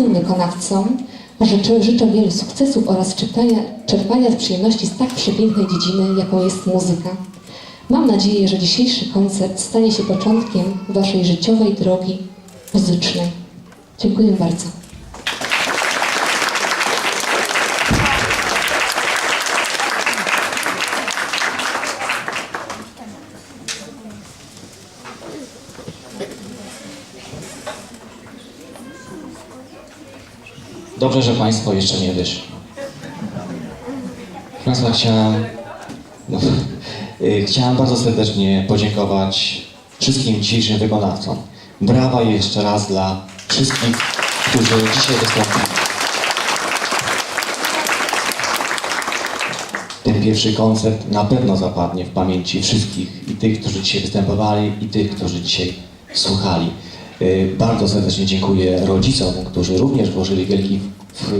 młodym wykonawcom życzę, życzę wielu sukcesów oraz czerpania, czerpania z przyjemności z tak przepięknej dziedziny, jaką jest muzyka. Mam nadzieję, że dzisiejszy koncert stanie się początkiem Waszej życiowej drogi muzycznej. Dziękuję bardzo. Dobrze, że Państwo jeszcze nie. Proszę Państwa, chciałem, no, y, bardzo serdecznie podziękować wszystkim dzisiejszym wykonawcom. Brawa jeszcze raz dla wszystkich, którzy dzisiaj wystąpili. Ten pierwszy koncert na pewno zapadnie w pamięci wszystkich i tych, którzy dzisiaj występowali, i tych, którzy dzisiaj słuchali. Y, Bardzo serdecznie dziękuję rodzicom, którzy również włożyli wielki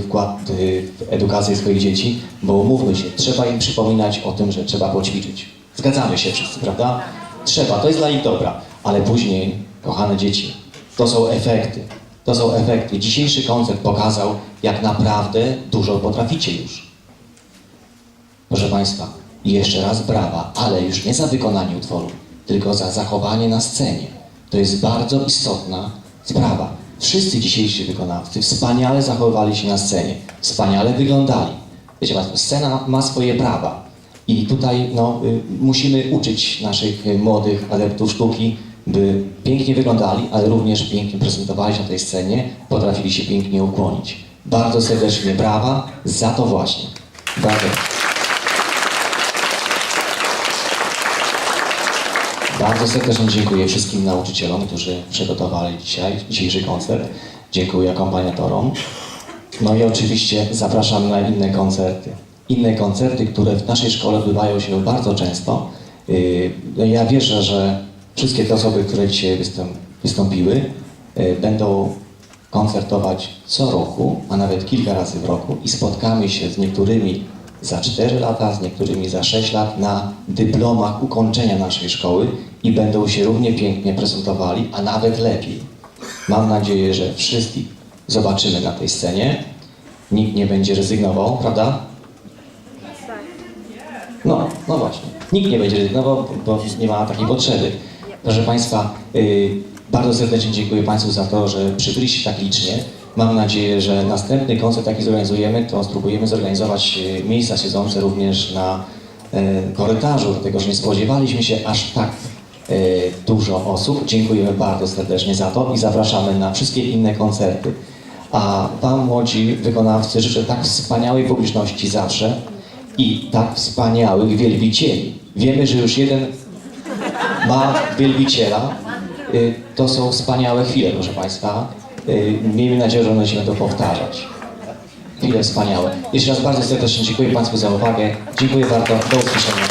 wkład y, w edukację swoich dzieci, bo umówmy się, trzeba im przypominać o tym, że trzeba poćwiczyć. Zgadzamy się wszyscy, prawda? Trzeba, to jest dla ich dobra, ale później, kochane dzieci, to są efekty. To są efekty. Dzisiejszy koncert pokazał, jak naprawdę dużo potraficie już. Proszę Państwa, jeszcze raz brawa, ale już nie za wykonanie utworu, tylko za zachowanie na scenie. To jest bardzo istotna sprawa. Wszyscy dzisiejsi wykonawcy wspaniale zachowywali się na scenie, wspaniale wyglądali. Wiecie Państwo, scena ma swoje prawa i tutaj no, y, musimy uczyć naszych y, młodych adeptów sztuki, by pięknie wyglądali, ale również pięknie prezentowali się na tej scenie, potrafili się pięknie ukłonić. Bardzo serdecznie brawa za to właśnie. Bardzo. Bardzo serdecznie dziękuję wszystkim nauczycielom, którzy przygotowali dzisiaj dzisiejszy koncert. Dziękuję akompaniatorom. No i oczywiście zapraszam na inne koncerty. Inne koncerty, które w naszej szkole odbywają się bardzo często. Yy, no Ja wierzę, że wszystkie te osoby, które dzisiaj wystąp- wystąpiły, yy, będą koncertować co roku, a nawet kilka razy w roku i spotkamy się z niektórymi za 4 lata, z niektórymi za 6 lat na dyplomach ukończenia naszej szkoły i będą się równie pięknie prezentowali, a nawet lepiej. Mam nadzieję, że wszystkich zobaczymy na tej scenie. Nikt nie będzie rezygnował, prawda? No, no właśnie. Nikt nie będzie rezygnował, bo nie ma takiej potrzeby. Proszę Państwa, yy, bardzo serdecznie dziękuję Państwu za to, że przybyliście tak licznie. Mam nadzieję, że następny koncert, jaki zorganizujemy, to spróbujemy zorganizować yy, miejsca siedzące również na yy, korytarzu, dlatego że nie spodziewaliśmy się aż tak yy, dużo osób. Dziękujemy bardzo serdecznie za to i zapraszamy na wszystkie inne koncerty. A Wam, młodzi wykonawcy, życzę tak wspaniałej publiczności zawsze i tak wspaniałych wielbicieli. Wiemy, że już jeden ma wielbiciela. To są wspaniałe chwile, proszę Państwa. Y, miejmy nadzieję, że one się będą powtarzać. Chwile wspaniałe. Jeszcze raz bardzo serdecznie dziękuję Państwu za uwagę. Dziękuję bardzo. Do usłyszenia.